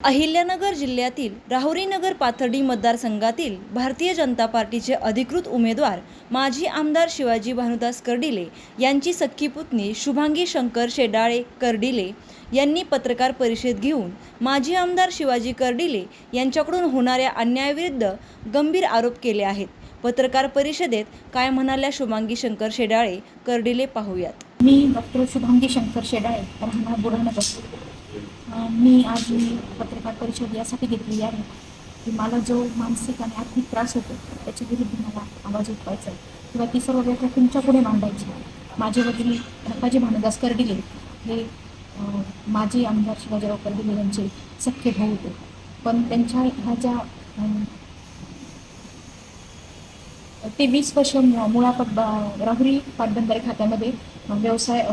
अहिल्यानगर जिल्ह्यातील राहुरीनगर पाथर्डी मतदारसंघातील भारतीय जनता पार्टीचे अधिकृत उमेदवार माजी आमदार शिवाजी भानुदास कर्डिले यांची सख्खी पुतणी शुभांगी शंकर शेडाळे कर्डिले यांनी पत्रकार परिषद घेऊन माजी आमदार शिवाजी कर्डिले यांच्याकडून होणाऱ्या अन्यायाविरुद्ध गंभीर आरोप केले आहेत. पत्रकार परिषदेत काय म्हणाल्या शुभांगी शंकर शेडाळे? कर्डिले पाहूयात. मी डॉक्टर शुभांगी शंकर शेडाळे मी आज ही पत्रकार परिषद यासाठी घेतली आहे. की मला जो मानसिक आणि आर्थिक त्रास होतो त्याच्या विरुद्ध मला आवाज उठवायचा आहे. किंवा ती सर्व व्यथा तुमच्यापुढे मांडायची आहे. माझे वडील रकाजी भानुदास कर्डिले हे माजी आमदार शिवाजीराव कर्डिले यांचे सख्खे भाऊ होते. पण त्यांच्या ह्या ज्या ते वीस वर्ष मु- मुळापट राहुरी पाटबंधारे खात्यामध्ये व्यवसाय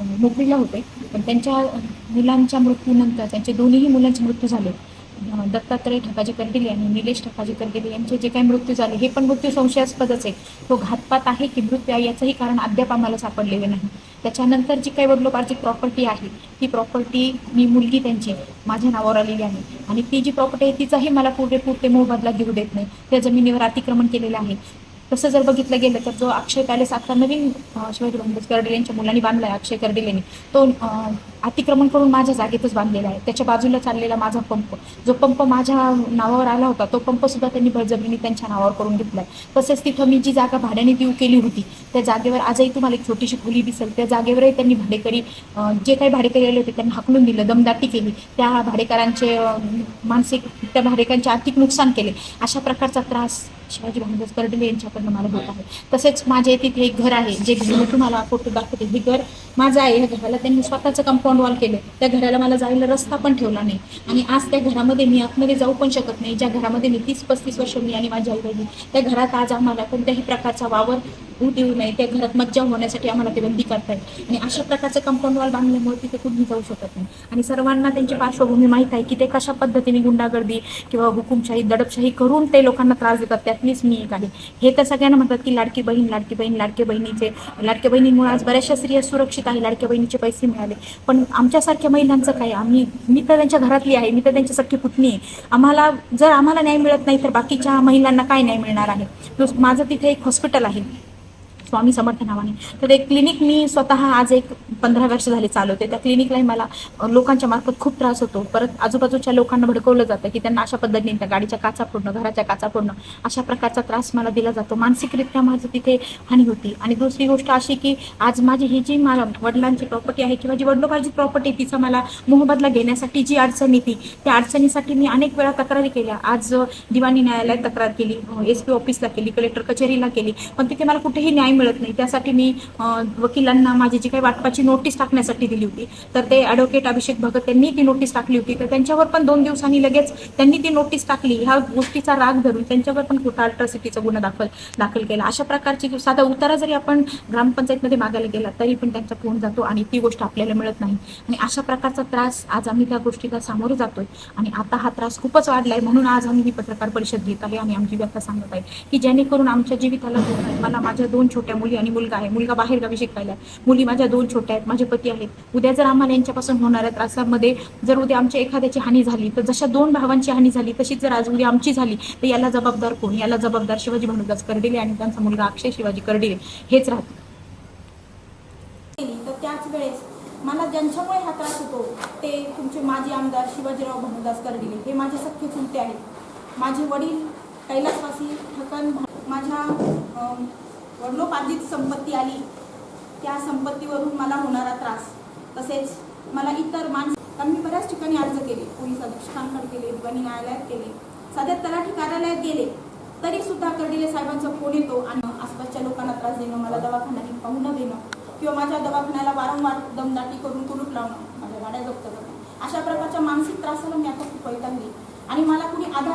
नोकरीला होते. पण त्यांच्या मुलांच्या मृत्यूनंतर त्यांचे दोन्हीही मुलांचे मृत्यू झाले. दत्तात्रय ठकाजी कर्डिले आणि निलेश ठकाजी कर्डिले यांचे जे काही मृत्यू झाले हे पण मृत्यू संशयास्पदच आहे. तो घातपात आहे की मृत्यू आहे याचंही कारण अद्याप आम्हाला सापडलेले नाही. त्याच्यानंतर जी काही वडिलोपार्जित प्रॉपर्टी आहे ती प्रॉपर्टी मी मुलगी त्यांची माझ्या नावावर आलेली आहे. आणि ती जी प्रॉपर्टी आहे तिचाही मला पुरेपूर ते मोबदला घेऊ देत नाही. त्या जमिनीवर अतिक्रमण केलेलं आहे. तसं जर बघितलं गेलं तर जो अक्षय पॅलेस आता नवीन शिवाजी महाराज यांच्या मुलांनी बांधला आहे अक्षय कर्डिलेनी. तो अतिक्रमण करून माझ्या जागेतच बांधलेला आहे. त्याच्या बाजूला चाललेला माझा पंप. जो पंप माझ्या नावावर आला होता तो पंप सुद्धा त्यांनी बळजबरीने त्यांच्या नावावर करून घेतलाय. तसेच तिथं मी जी जागा भाड्याने देऊ केली होती त्या जागेवर आजही तुम्हाला एक छोटीशी खोली दिसेल. त्या जागेवरही त्यांनी भाडेकरी जे काही भाडेकरी आले होते त्यांना हाकलून दिलं दमदाटी केली. त्या भाडेकरांचे मानसिक त्या भाडेकरांचे आर्थिक नुकसान केले. अशा प्रकारचा त्रास शिवाजी महाराज कर्डले यांच्याकडनं मला होत आहे. तसेच माझे तिथे एक घर आहे जे घर मी तुम्हाला फोटो दाखवते. हे घर माझं आहे. ह्या घराला त्यांनी स्वतःचं कंपाऊंड वॉल केलं. त्या घराला मला जायला रस्ता पण ठेवला नाही. आणि आज त्या घरामध्ये मी आतमध्ये जाऊ पण शकत नाही. ज्या घरामध्ये मी तीस पस्तीस वर्ष मी आणि माझी आई त्या घरात आज आम्हाला कोणत्याही प्रकारचा वावर होऊ देऊ नये त्या घरात मज्जा होण्यासाठी आम्हाला ते बंदी करतायत. आणि अशा प्रकारचं कंपाऊंड वॉल बांधल्यामुळे तिथे कुठून जाऊ शकत नाही. आणि सर्वांना त्यांची पार्श्वभूमी माहीत आहे की ते कशा पद्धतीने गुंडागर्दी किंवा हुकुमशाही दडपशाही करून ते लोकांना त्रास देतात त्यातलीच मी एक आहे. हे तर सगळ्यांना म्हणतात की लाडकी बहीण लाडकी बहीण लाडके बहिणीचे लाडक्या बहिणीमुळे आज बऱ्याचशा स्त्रिया सुरक्षित आहे लाडक्या बहिणीचे पैसे मिळाले. पण आमच्यासारख्या महिलांचं काय? आम्ही मी तर त्यांच्या घरातली आहे मी तर त्यांची सख्खी पुतणी आहे. आम्हाला जर आम्हाला न्याय मिळत नाही तर बाकीच्या महिलांना काय न्याय मिळणार आहे? माझं तिथे एक हॉस्पिटल आहे. स्वामी समर्थ नावाने. तर ते क्लिनिक मी स्वतः आज एक पंधरा वर्ष झाले चालवते. त्या क्लिनिकलाही मला लोकांच्या मार्फत खूप त्रास होतो. परत आजूबाजूच्या लोकांना भडकवलं जातं की त्यांना अशा पद्धतीने त्या गाडीच्या काचा फोडणं घराच्या काचा फोडणं अशा प्रकारचा त्रास मला दिला जातो. मानसिकरित्या माझं तिथे हानी होती. आणि दुसरी गोष्ट अशी की आज माझी ही जी मला वडिलांची प्रॉपर्टी आहे किंवा जी वडिलोपार्जित प्रॉपर्टी तिचा मला मोहबदला घेण्यासाठी जी अडचण येते त्या अडचणीसाठी मी अनेक वेळा तक्रारी केल्या. आज दिवाणी न्यायालयात तक्रार केली एस पी ऑफिसला केली कलेक्टर कचेरीला केली. पण तिथे मला कुठेही न्याय मिळत नाही. त्यासाठी मी वकिलांना माझी जी काही वाटपाची नोटीस टाकण्यासाठी दिली होती तर ते ॲडव्होकेट अभिषेक भगत त्यांनी ती नोटीस टाकली होती. तर त्यांच्यावर पण दोन दिवसांनी लगेच त्यांनी ती नोटीस टाकली. ह्या गोष्टीचा राग धरून त्यांच्यावर पण खोटा अल्ट्रासिटीचा गुन्हा दाखल दाखल केला. अशा प्रकारची साधा उतारा जरी आपण ग्रामपंचायतमध्ये मागायला गेला तरी पण त्यांचा फोन जातो आणि ती गोष्ट आपल्याला मिळत नाही. आणि अशा प्रकारचा त्रास आज आम्ही त्या गोष्टीला सामोरे जातोय. आणि आता हा त्रास खूपच वाढलाय. म्हणून आज आम्ही ही पत्रकार परिषद घेत आहे आणि आमची व्यथा सांगत आहे की जेणेकरून आमच्या जीविताला मला माझ्या दोन छोट्या मुली आणि मुलगा आहे. मुलगा बाहेरगावी शिकायला आहे. मुली माझ्या दोन छोट्या आहेत. माझे पती आहेत. उद्या जर आम्हाला यांच्यापासून होणाऱ्या त्रासामध्ये जर उद्या आमच्या एखाद्याची हानी झाली तर जशा दोन भावांची हानी झाली तशीच जर आज उद्या आमची झाली तर याला जबाबदार कोण? याला जबाबदार शिवाजी भानुदास कर्डिले आणि त्यांचा मुलगा अक्षय शिवाजी कर्डिले. हेच राहतील तर त्याच वेळेस मला ज्यांच्यामुळे हा त्रास होतो ते तुमचे माजी आमदार शिवाजीराव भानुदास कर्डिले. हे माझे सख्खे चुलते आहेत. माझे वडील कैलासवासी ठकन माझ्या वडलोपार्जित संपत्ती आली त्या संपत्तीवरून मला होणारा त्रास तसेच मला इतर माणसं कारण मी बऱ्याच ठिकाणी अर्ज केले पोलीस अधीक्षकांकडे केले दिवाणी न्यायालयात केले सध्या तलाठी कार्यालयात गेले तरी सुद्धा कर्डिले साहेबांचा फोन येतो आणि आसपासच्या लोकांना त्रास देणं मला दवाखान्याने पाहुणं देणं किंवा माझ्या दवाखान्याला वारंवार दमदाटी करून कुलूप लावणं माझ्या गाड्या जप्त करणं अशा प्रकारच्या मानसिक त्रासाला मी आता खूप वैतागली. आणि मला कुणी आधार